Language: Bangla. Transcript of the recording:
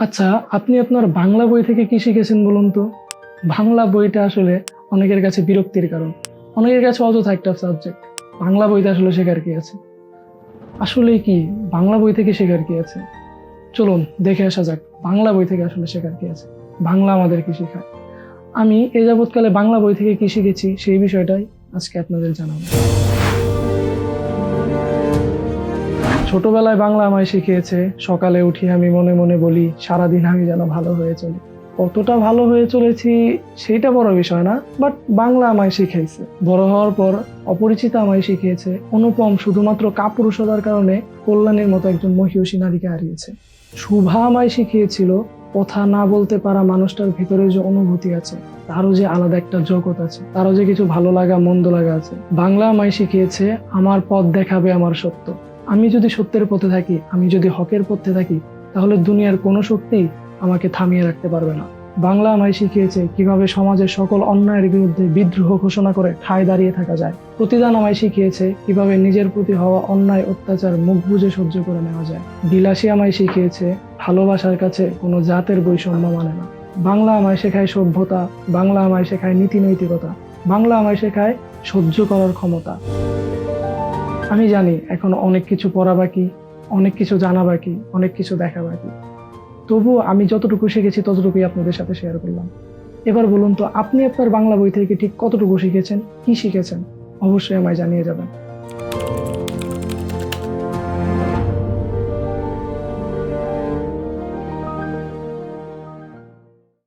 আচ্ছা আপনি আপনার বাংলা বই থেকে কি শিখেছেন বলুন তো? বাংলা বইটা আসলে অনেকের কাছে বিরক্তির কারণ। অনেকের কাছে অযথা একটা সাবজেক্ট বাংলা বইতে আসলে শেখার কি আছে? আসলে কি, বাংলা বই থেকে শেখার কি আছে? চলুন, দেখে আসা যাক, বাংলা বই থেকে আসলে শেখার কি আছে? বাংলা আমাদের কি শেখায়? আমি এ যাবৎকালে বাংলা বই থেকে কি শিখেছি সেই বিষয়টাই আজকে আপনাদের জানাব। ছোটবেলায় বাংলা আমায় শিখিয়েছে, সকালে উঠি আমি মনে মনে বলি, সারাদিন আমি যেন ভালো হয়ে চলি। কতটা ভালো হয়ে চলেছি সেইটা বড় বিষয় না বাট বাংলা আমায় শিখাইছে। বড় হওয়ার পর অপরিচিতা আমায় শিখিয়েছে, অনুপম শুধুমাত্র কাপুরুষতার কারণে কল্যাণের মতো একজন মহিষী নারীকে হারিয়েছে। শুভা আমায় শিখিয়েছিল, কথা না বলতে পারা মানুষটার ভিতরে যে অনুভূতি আছে, তারও যে আলাদা একটা জগৎ আছে, তারও যে কিছু ভালো লাগা, মন্দ লাগা আছে। বাংলা আমায় শিখিয়েছে, আমার পথ দেখাবে আমার সত্য। আমি যদি সত্যের পথে থাকি, আমি যদি হকের পথে থাকি, তাহলে দুনিয়ার কোনো শক্তি আমাকে থামিয়ে রাখতে পারবে না। বাংলা আমায় শিখিয়েছে কীভাবে সমাজের সকল অন্যায়ের বিরুদ্ধে বিদ্রোহ ঘোষণা করে ঠায় দাঁড়িয়ে থাকা যায়। প্রতিদান আমায় শিখিয়েছে কীভাবে নিজের প্রতি হওয়া অন্যায়, অত্যাচার, মুখ বুঝে সহ্য করে নেওয়া যায়। বিলাসী আমায় শিখিয়েছে, ভালোবাসার কাছে কোনো জাতের বৈষম্য মানে না। বাংলা আমায় শেখায় সভ্যতা, বাংলা আমায় শেখায় নীতি নৈতিকতা বাংলা আমায় শেখায় সহ্য করার ক্ষমতা। আমি জানি এখন অনেক কিছু পড়া বাকি, অনেক কিছু জানা বাকি, অনেক কিছু দেখা বাকি। তবুও আমি যতটুকু শিখেছি ততটুকুই আপনাদের সাথে শেয়ার করলাম। এবার বলুন তো, আপনি আপনার বাংলা বই থেকে ঠিক কতটুকু শিখেছেন, কি শিখেছেন? অবশ্যই আমায় জানিয়ে যাবেন।